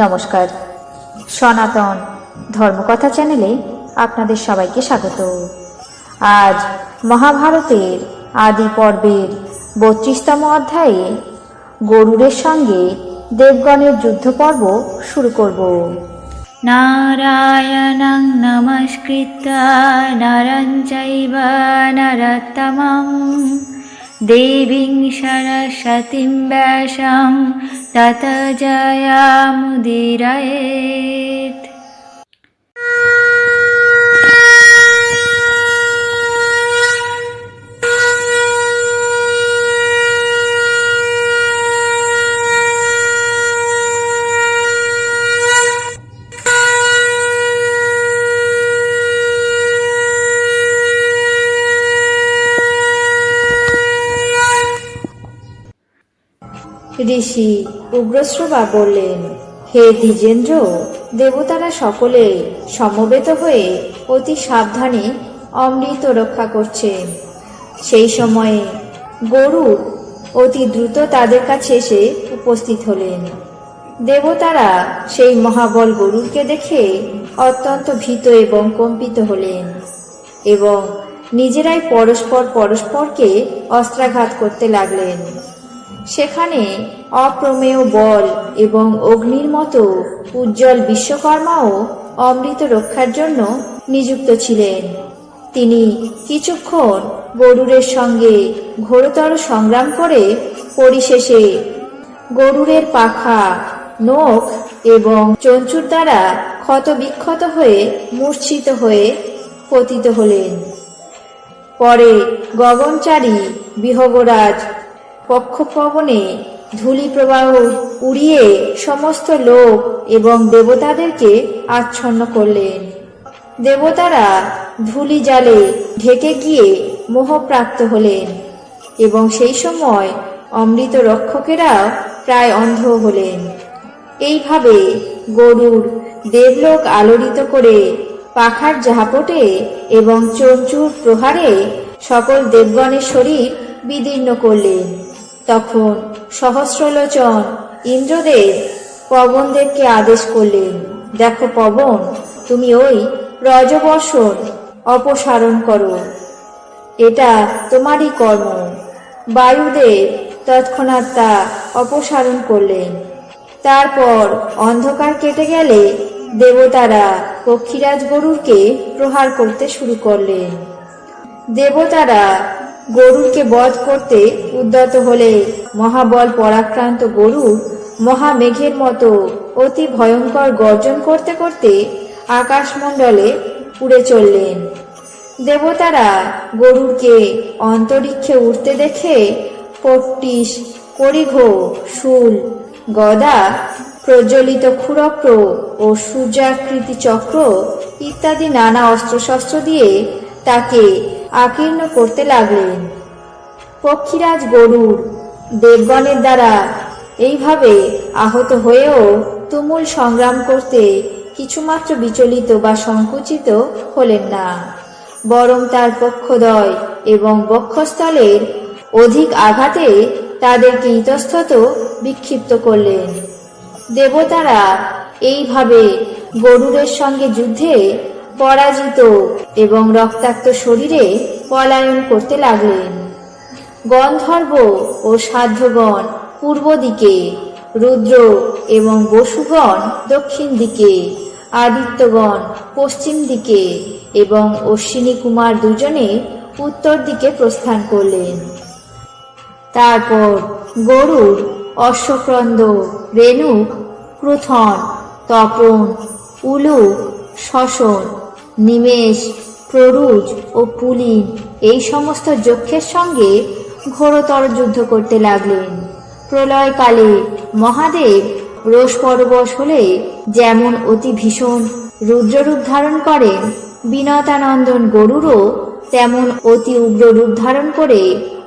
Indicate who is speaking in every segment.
Speaker 1: নমস্কার। সনাতন ধর্মকথা চ্যানেলে আপনাদের সবাইকে স্বাগত। আজ মহাভারতের আদি পর্বের বত্রিশতম অধ্যায়ে গরুরের সঙ্গে দেবগণের যুদ্ধ পর্ব শুরু করব।
Speaker 2: নারায়ণং নমস্কৃত নরঞ্চৈব নরতমম দেবীং সরস্বতীং ব্যাসম तत जयामुदीरयेत्
Speaker 1: ঋষি উগ্রশ্রবা বললেন, হে দ্বিজেন্দ্র, দেবতারা সকলে সমবেত হয়ে অতি সাবধানে অমৃত রক্ষা করছেন। সেই সময়ে গরু অতি দ্রুত তাদের কাছে এসে উপস্থিত হলেন। দেবতারা সেই মহাবল গরুরকে দেখে অত্যন্ত ভীত এবং কম্পিত হলেন এবং নিজেরাই পরস্পর পরস্পরকে অস্ত্রাঘাত করতে লাগলেন। সেখানে অপ্রমেয় বল এবং অগ্নির মতো উজ্জ্বল বিশ্বকর্মাও অমৃত রক্ষার জন্য নিযুক্ত ছিলেন। তিনি কিছুক্ষণ গরুরের সঙ্গে ঘোরতর সংগ্রাম করে পরিশেষে গরুরের পাখা, নখ এবং চঞ্চুর দ্বারা ক্ষত বিক্ষত হয়ে মূর্ছিত হয়ে পতিত হলেন। পরে গগনচারী বিহগরাজ পক্ষপবনে ধূলি প্রবাহ উড়িয়ে সমস্ত লোক এবং দেবতাদেরকে আচ্ছন্ন করলেন। দেবতারা ধূলি জালে ঢেকে গিয়ে মোহপ্রাপ্ত হলেন এবং সেই সময় অমৃত রক্ষকেরা প্রায় অন্ধ হলেন। এইভাবে গরুর দেবলোক আলোড়িত করে পাখার ঝাপটে এবং চঞ্চুর প্রহারে সকল দেবগণের শরীর বিদীর্ণ করলেন। তখন সহস্রলোচন ইন্দ্রদেব পবনদেবকে আদেশ করলেন, দেখো পবন, তুমি ওই রজবর্ষণ অপসারণ করো। এটা তোমারই কর্ম। বায়ুদেব তৎক্ষণাৎ তা অপসারণ করলেন। তারপর অন্ধকার কেটে গেলে দেবতারা পক্ষীরাজ গরুরকে প্রহার করতে শুরু করলেন। দেবতারা গরুরকে বধ করতে উদ্যত হলে মহাবল পরাক্রান্ত গরুর মহামেঘের মতো অতি ভয়ঙ্কর গর্জন করতে করতে আকাশমণ্ডলে উড়ে চললেন। দেবতারা গরুরকে অন্তরিক্ষে উঠতে দেখে পট্টিস পরিঘ শুল, গদা, প্রজ্বলিত ক্ষুরপ্র ও সূর্যাকৃতি চক্র ইত্যাদি নানা অস্ত্রশস্ত্র দিয়ে তাকে আকীর্ণ করতে লাগলেন পক্ষীরাজ গরুর দেবগণের দ্বারা এইভাবে আহত হয়েও তুমুল সংগ্রাম করতে কিছুমাত্র বিচলিত বা সংকুচিত হলেন না। বরং তার পক্ষদয় এবং বক্ষস্থলের অধিক আঘাতে তাদেরকে ইতস্তত বিক্ষিপ্ত করলেন। দেবতারা এইভাবে গরুরের সঙ্গে যুদ্ধে পরাজিত এবং রক্তাক্ত শরীরে পলায়ন করতে লাগলেন। গন্ধর্ব ও সাধ্যগণ পূর্ব দিকে, রুদ্র এবং বসুগণ দক্ষিণ দিকে, আদিত্যগণ পশ্চিম দিকে এবং অশ্বিনী কুমার দুজনে উত্তর দিকে প্রস্থান করলেন। তারপর গরুর অশ্বক্রন্দ, রেণুক, ক্রুথন, তপন, উলু শশন নিমেষ প্ররুজ ও পুলিন এই সমস্ত যক্ষের সঙ্গে ঘোরতর যুদ্ধ করতে লাগলেন। প্রলয়কালে মহাদেব রোষ পরবশ হলে যেমন অতি ভীষণ রুদ্ররূপ ধারণ করেন, বিনতানন্দন গরুরও তেমন অতি উগ্র রূপ ধারণ করে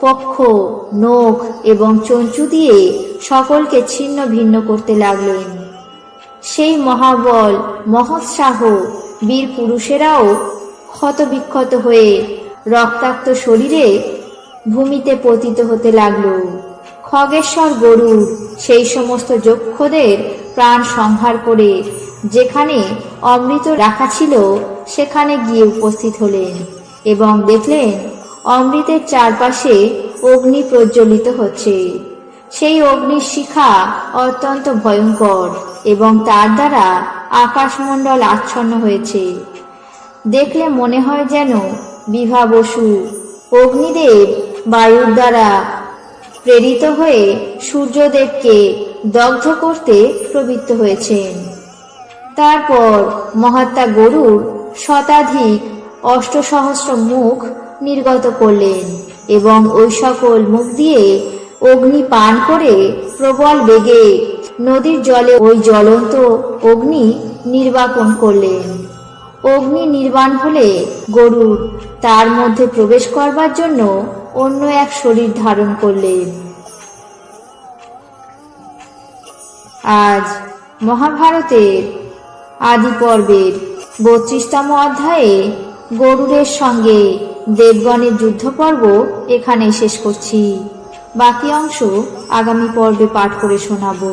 Speaker 1: পক্ষ, নখ এবং চঞ্চু দিয়ে সকলকে ছিন্ন ভিন্ন করতে লাগলেন। সেই মহাবল মহৎসাহ বীর পুরুষেরাও ক্ষতবিক্ষত হয়ে রক্তাক্ত শরীরে ভূমিতে পতিত হতে লাগল। খগেশ্বর গরুর সেই সমস্ত যক্ষদের প্রাণ সংহার করে যেখানে অমৃত রাখা ছিল, সেখানে গিয়ে উপস্থিত হলেন এবং দেখলেন অমৃতের চারপাশে অগ্নি প্রজ্বলিত হচ্ছে। সেই অগ্নির শিখা অত্যন্ত ভয়ঙ্কর এবং তার দ্বারা আকাশমণ্ডল আচ্ছন্ন হয়েছে। দেখলে মনে হয় যেন বিভা বসু অগ্নিদেব বায়ুর দ্বারা প্রেরিত হয়ে সূর্যদেবকে দগ্ধ করতে প্রবৃত্ত হয়েছেন। তারপর মহাত্মা গরুর শতাধিক অষ্টসহস্র মুখ নির্গত করলেন এবং ওই সকল মুখ দিয়ে অগ্নি পান করে প্রবল বেগে নদীর জলে ওই জ্বলন্ত অগ্নি নির্বাপন করলেন অগ্নি নির্বাণ হলে গরুর তার মধ্যে প্রবেশ করবার জন্য অন্য এক শরীর ধারণ করলেন আজ মহাভারতের আদি পর্বের বত্রিশতম অধ্যায়ে গরুরের সঙ্গে দেবগণের যুদ্ধ পর্ব এখানে শেষ করছি। বাকি অংশ আগামী পর্বে পাঠ করে শোনাবো।